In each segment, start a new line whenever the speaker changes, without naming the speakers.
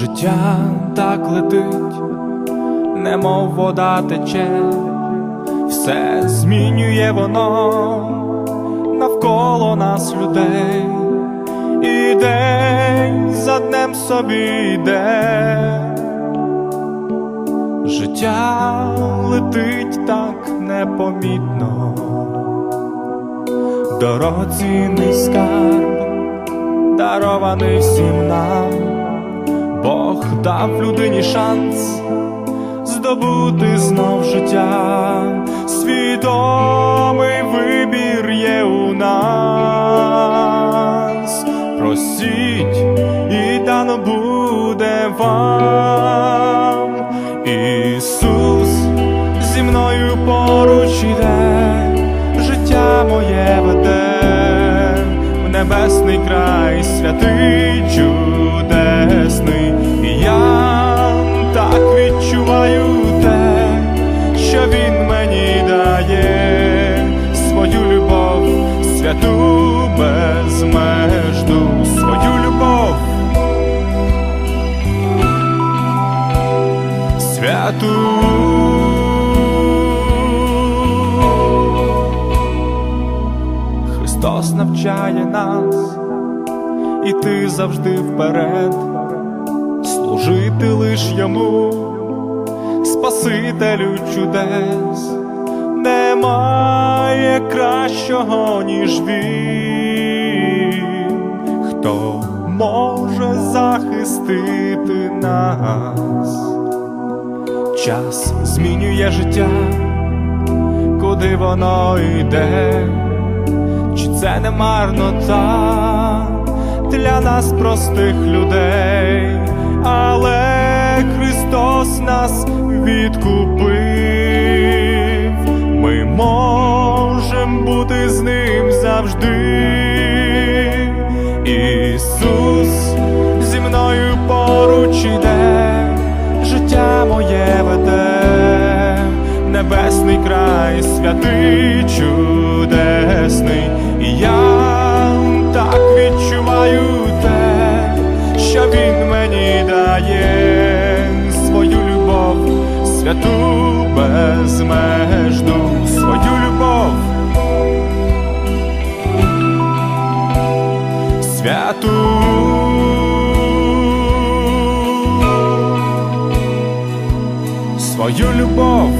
мить, немов вода тече, все змінює воно навколо нас людей, і день за днем собі йде. Життя летить так непомітно, дорозі скарб, дарований всім нам, Бог дав людині шанс здобути знов життя, свідомий вибір є у нас, просіть і дано буде вам. Ісус зі мною поруч іде, життя моє веде, в небесний край святий святу. Христос навчає нас іти завжди вперед, служити лиш йому, Спасителю чудес, немає кращого, ніж він, хто може захистити нас. Час змінює життя, куди воно йде, чи це не марнота для нас простих людей, але Христос нас відкупив, ми можемо бути з ним завжди. Ісус зі мною поруч іде небесний край святий чудесний, я так відчуваю те, що він мені дає свою любов, святу безмежну, свою любов. Святу. Свою любов,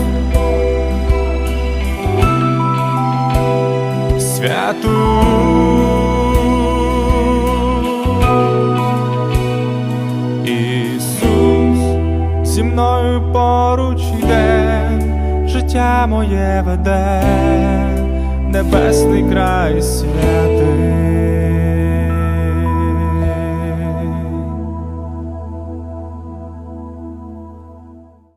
поруч йде, життя моє веде, небесний край святий.